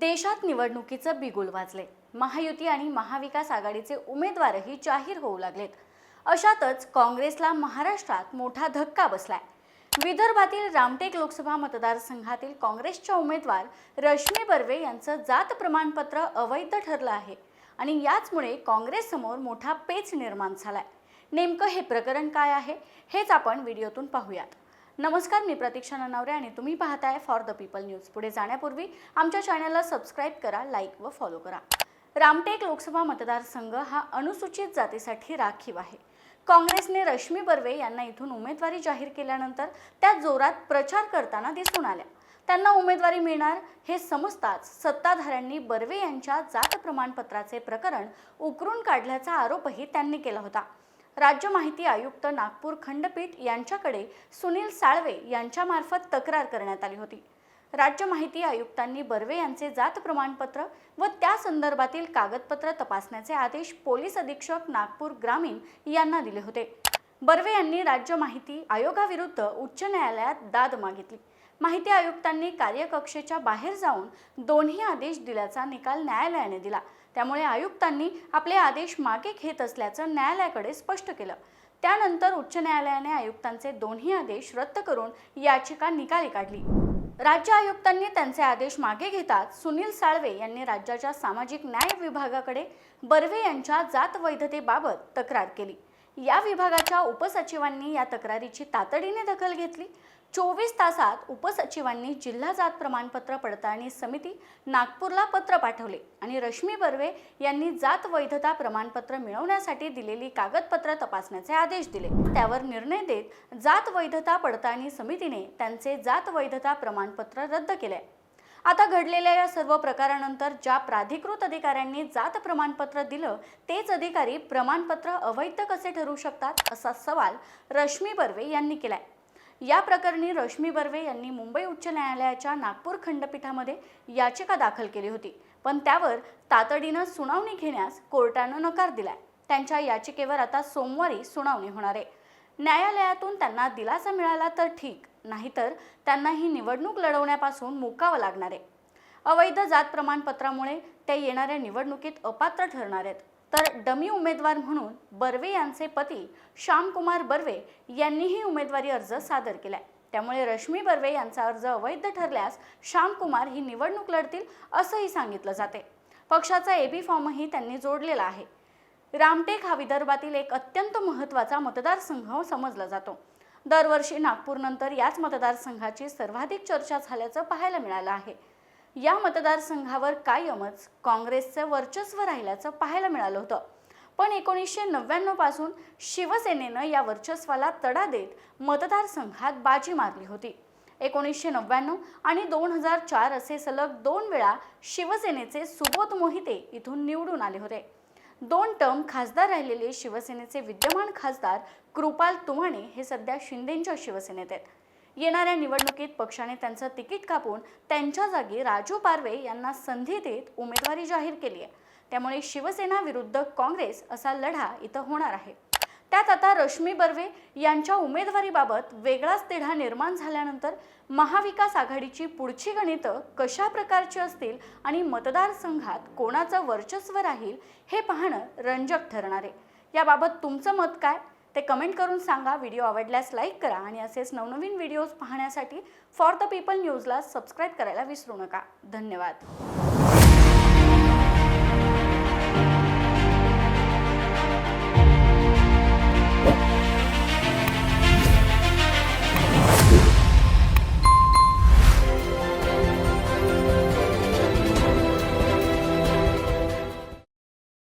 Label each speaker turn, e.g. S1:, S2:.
S1: देशात निवडणुकीचं बिगुल वाजले. महायुती आणि महाविकास आघाडीचे उमेदवारही जाहीर होऊ लागलेत. अशातच काँग्रेसला महाराष्ट्रात मोठा धक्का बसलाय. विदर्भातील रामटेक लोकसभा मतदारसंघातील काँग्रेसच्या उमेदवार रश्मी बर्वे यांचं जात प्रमाणपत्र अवैध ठरलं आहे आणि याचमुळे काँग्रेससमोर मोठा पेच निर्माण झालाय. नेमकं हे प्रकरण काय आहे हेच आपण व्हिडिओतून पाहूयात. नमस्कार मी प्रतीक्षा ननावरे आणि तुम्ही पाहताय फॉर द पीपल न्यूज पुढे जाण्यापूर्वी आमच्या चॅनलला सबस्क्राईब करा लाईक व फॉलो करा. रामटेक लोकसभा मतदारसंघ हा अनुसूचित जातीसाठी राखीव आहे. काँग्रेसने रश्मी बर्वे यांना इथून उमेदवारी जाहीर केल्यानंतर त्या जोरात प्रचार करताना दिसून आल्या. त्यांना उमेदवारी मिळणार हे समजताच सत्ताधाऱ्यांनी बर्वे यांच्या जात प्रमाणपत्राचे प्रकरण उकरून काढल्याचा आरोपही त्यांनी केला होता. राज्य माहिती आयुक्त नागपूर खंडपीठ यांच्याकडे सुनील साळवे यांच्यामार्फत तक्रार करण्यात आली होती. राज्य माहिती आयुक्तांनी बर्वे यांचे जात प्रमाणपत्र व त्या संदर्भातील कागदपत्र तपासण्याचे आदेश पोलीस अधीक्षक नागपूर ग्रामीण यांना दिले होते. बर्वे यांनी राज्य माहिती आयोगाविरुद्ध उच्च न्यायालयात दाद मागितली. माहिती आयुक्तांनी कार्यकक्षेच्या बाहेर जाऊन दोन्ही आदेश दिल्याचा निकाल न्यायालयाने दिला. त्यामुळे आयुक्तांनी आपले आदेश मागे घेत असल्याचं न्यायालयाकडे स्पष्ट केलं. त्यानंतर उच्च न्यायालयाने आयुक्तांचे दोन्ही आदेश रद्द करून याचिका निकाली काढली. राज्य आयुक्तांनी त्यांचे आदेश मागे घेतात सुनील साळवे यांनी राज्याच्या सामाजिक न्याय विभागाकडे बर्वे यांच्या जात वैधतेबाबत तक्रार केली. या विभागाच्या उपसचिवांनी या तक्रारीची तातडीने दखल घेतली. चोवीस तासात उपसचिवांनी जिल्हा जात प्रमाणपत्र पडताळणी समिती नागपूरला पत्र पाठवले आणि रश्मी बर्वे यांनी जात वैधता प्रमाणपत्र मिळवण्यासाठी दिलेली कागदपत्र तपासण्याचे आदेश दिले. त्यावर निर्णय देत जात वैधता पडताळणी समितीने त्यांचे जात वैधता प्रमाणपत्र रद्द केले. आता घडलेल्या या सर्व प्रकारानंतर ज्या प्राधिकृत अधिकाऱ्यांनी जात प्रमाणपत्र दिलं तेच अधिकारी प्रमाणपत्र अवैध कसे ठरू शकतात असा सवाल रश्मी बर्वे यांनी केलाय. या प्रकरणी रश्मी बर्वे यांनी मुंबई उच्च न्यायालयाच्या नागपूर खंडपीठामध्ये याचिका दाखल केली होती. पण त्यावर तातडीनं सुनावणी घेण्यास कोर्टानं नकार दिलाय. त्यांच्या याचिकेवर आता सोमवारी सुनावणी होणार आहे. न्यायालयातून त्यांना दिलासा मिळाला तर ठीक नाहीतर त्यांना ही निवडणूक लढवण्यापासून मुकावं लागणार आहे. अवैध जात प्रमाणपत्रामुळे ते येणाऱ्या निवडणुकीत अपात्र ठरणार आहेत. तर डमी उमेदवार म्हणून बर्वे यांचे पती श्यामकुमार बर्वे यांनीही उमेदवारी अर्ज सादर केलाय. त्यामुळे रश्मी बर्वे यांचा अर्ज अवैध ठरल्यास श्यामकुमार ही निवडणूक लढतील असंही सांगितलं जाते. पक्षाचा एबी फॉर्मही त्यांनी जोडलेला आहे. रामटेक हा विदर्भातील एक अत्यंत महत्त्वाचा मतदारसंघ समजला जातो. दरवर्षी नागपूरनंतर याच मतदारसंघाची सर्वाधिक चर्चा झाल्याचं पाहायला मिळालं आहे. या मतदारसंघावर कायमच काँग्रेसचं वर्चस्व राहिल्याचं पाहायला मिळालं होतं. पण एकोणीसशे नव्याण्णवपासून शिवसेनेनं या वर्चस्वाला तडा देत मतदारसंघात बाजी मारली होती. एकोणीसशे नव्याण्णव आणि दोन हजार चार असे सलग दोन वेळा शिवसेनेचे सुबोध मोहिते इथून निवडून आले होते. दोन टर्म खासदार राहिलेले शिवसेनेचे विद्यमान खासदार कृपाल तुमाणे हे सध्या शिंदेंच्या शिवसेनेत आहेत. येणाऱ्या निवडणुकीत पक्षाने त्यांचं तिकीट कापून त्यांच्या जागी राजू पारवे यांना संधी देत उमेदवारी जाहीर केली आहे. त्यामुळे शिवसेना विरुद्ध काँग्रेस असा लढा इथं होणार आहे. त्यात आता रश्मी बर्वे यांच्या उमेदवारीबाबत वेगळाच तिढा निर्माण झाल्यानंतर महाविकास आघाडीची पुढची गणितं कशा प्रकारची असतील आणि मतदारसंघात कोणाचं वर्चस्व राहील हे पाहणं रंजक ठरणार आहे. याबाबत तुमचं मत काय? ते कमेंट करून सांगा. व्हिडिओ आवडल्यास लाईक करा आणि असेच नवनवीन व्हिडिओज पाहण्यासाठी फॉर द पीपल न्यूजला सबस्क्राईब करायला विसरू नका. धन्यवाद.